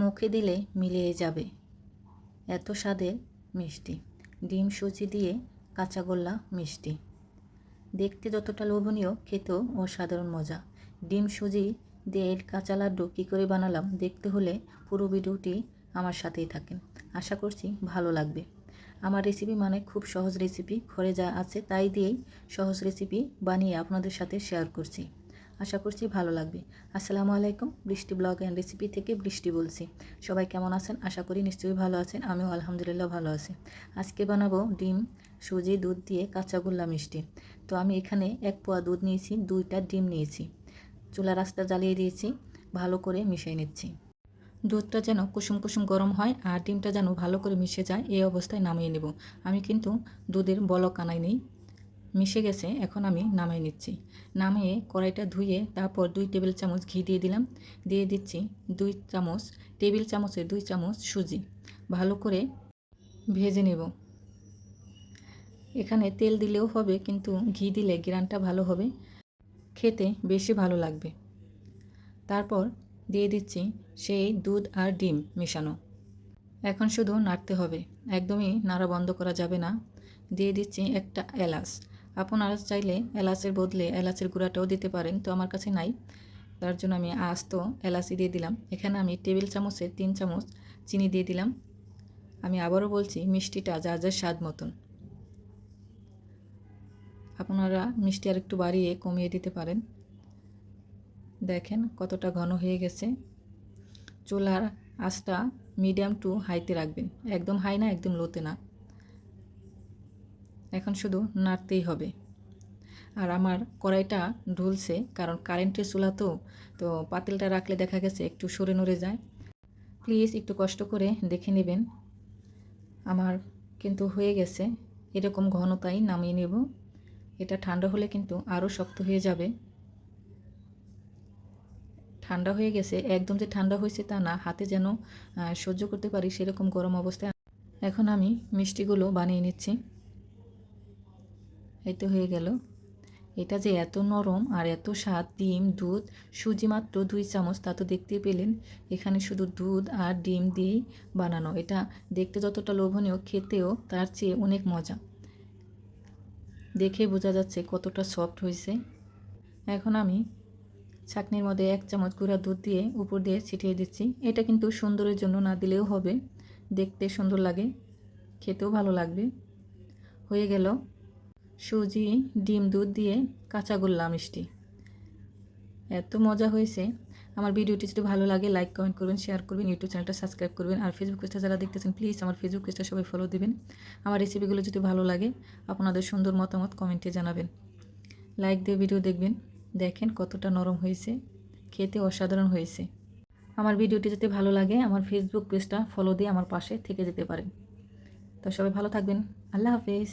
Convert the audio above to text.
মুখে দিলে মিলিয়ে যাবে। এত স্বাদের মিষ্টি। ডিম সুজি দিয়ে কাঁচাগোল্লা মিষ্টি। দেখতে যতটা লোভনীয়, খেতেও অসাধারণ মজা। ডিম সুজি দিয়ে এর কাঁচা লাড্ডু কী করে বানালাম দেখতে হলে পুরো ভিডিওটি আমার সাথেই থাকেন। আশা করছি ভালো লাগবে। আমার রেসিপি মানে খুব সহজ রেসিপি ঘরে যা আছে তাই দিয়েই সহজ রেসিপি বানিয়ে আপনাদের সাথে শেয়ার করছি। আশা করছি ভালো লাগবে। আসসালামু আলাইকুম, বৃষ্টি ব্লগ অ্যান্ড রেসিপি থেকে বৃষ্টি বলছি। সবাই কেমন আছেন? আশা করি নিশ্চয়ই ভালো আছেন, আমিও আলহামদুলিল্লাহ ভালো আছি। আজকে বানাবো ডিম, সুজি, দুধ দিয়ে কাঁচাগোল্লা মিষ্টি। তো আমি এখানে এক পোয়া দুধ নিয়েছি, দুইটা ডিম নিয়েছি। চুলা রাস্তা জ্বালিয়ে দিয়েছি, ভালো করে মিশিয়ে নিচ্ছি। দুধটা যেন কুসুম কুসুম গরম হয় আর ডিমটা যেন ভালো করে মিশে যায়, এই অবস্থায় নামিয়ে নেব। আমি কিন্তু দুধের বলক আনাই নেই। মিশে গেছে, এখন আমি নামিয়ে নিচ্ছি। নামিয়ে কড়াইটা ধুয়ে তারপর দুই টেবিল চামচ ঘি দিয়ে দিলাম। দিয়ে দিচ্ছি দুই চামচ, টেবিল চামচের দুই চামচ সুজি। ভালো করে ভেজে নেব। এখানে তেল দিলেও হবে, কিন্তু ঘি দিলে গ্রানটা ভালো হবে। খেতে বেশি ভালো লাগবে। তারপর দিয়ে দিচ্ছি সেই দুধ আর ডিম মেশানো। এখন শুধু নাড়তে হবে। একদমই নাড়া বন্ধ করা যাবে না। দিয়ে দিচ্ছি একটা এলাচ। আপনারা চাইলে এলাচের বদলে এলাচের গুঁড়াটাও দিতে পারেন, তো আমার কাছে নাই। তার জন্য আমি আস্ত এলাচি দিয়ে দিলাম। এখানে আমি টেবিল চামচের তিন চামচ চিনি দিয়ে দিলাম। আমি আবারও বলছি, মিষ্টিটা যার যার স্বাদ মতন। আপনারা মিষ্টি আর একটু বাড়িয়ে কমিয়ে দিতে পারেন। দেখেন কতটা ঘন হয়ে গেছে। চুলার আঁচটা মিডিয়াম টু হাইতে রাখবেন। একদম হাই না, একদম লোতে না। এখন শুধু নাড়তেই হবে। আর আমার কড়াইটা ঢুলছে কারণ কারেন্টের চুলা তো তো পাতিলটা রাখলে দেখা গেছে একটু সরে নড়ে যায়। প্লিজ একটু কষ্ট করে দেখে নেবেন। আমার কিন্তু হয়ে গেছে, এরকম ঘনতাই নামিয়ে নেব। এটা ঠান্ডা হলে কিন্তু আরও শক্ত হয়ে যাবে। ঠান্ডা হয়ে গেছে, একদম যে ঠান্ডা হয়েছে তা না, হাতে যেন সহ্য করতে পারি সেরকম গরম অবস্থায়। এখন আমি মিষ্টিগুলো বানিয়ে নিচ্ছি। তো হয়ে গেল। এটা যে এত নরম আর এত স্বাদ, ডিম, দুধ, সুজি মাত্র দুই চামচ, তা তো দেখতেই পেলেন। এখানে শুধু দুধ আর ডিম দিয়েই বানানো। এটা দেখতে যতটা লোভনীয়, খেতেও তার চেয়ে অনেক মজা। দেখে বোঝা যাচ্ছে কতটা সফট হয়েছে। এখন আমি ছাকনির মধ্যে এক চামচ গুঁড়া দুধ দিয়ে উপর দিয়ে ছিটিয়ে দিচ্ছি। এটা কিন্তু সুন্দরের জন্য না দিলেও হবে। দেখতে সুন্দর লাগে, খেতেও ভালো লাগবে। হয়ে গেল। সুজি, ডিম, দুধ দিয়ে কাঁচাগোল্লা মিষ্টি। এত মজা হয়েছে। আমার ভিডিওটি যদি ভালো লাগে লাইক কমেন্ট করবেন শেয়ার করবেন ইউটিউব চ্যানেলটা সাবস্ক্রাইব করবেন, আর ফেসবুক পেজটা যারা দেখতেছেন প্লিজ আমার ফেসবুক পেজটা সবাই ফলো দেবেন। আমার রেসিপিগুলো যদি ভালো লাগে, আপনাদের সুন্দর মতামত কমেন্টে জানাবেন। লাইক দিয়ে ভিডিও দেখবেন। দেখেন কতটা নরম হয়েছে। খেতে অসাধারণ হয়েছে। আমার ভিডিওটি যদি ভালো লাগে, আমার ফেসবুক পেজটা ফলো দিয়ে আমার পাশে থেকে যেতে পারেন। তো সবাই ভালো থাকবেন। আল্লাহ হাফেজ।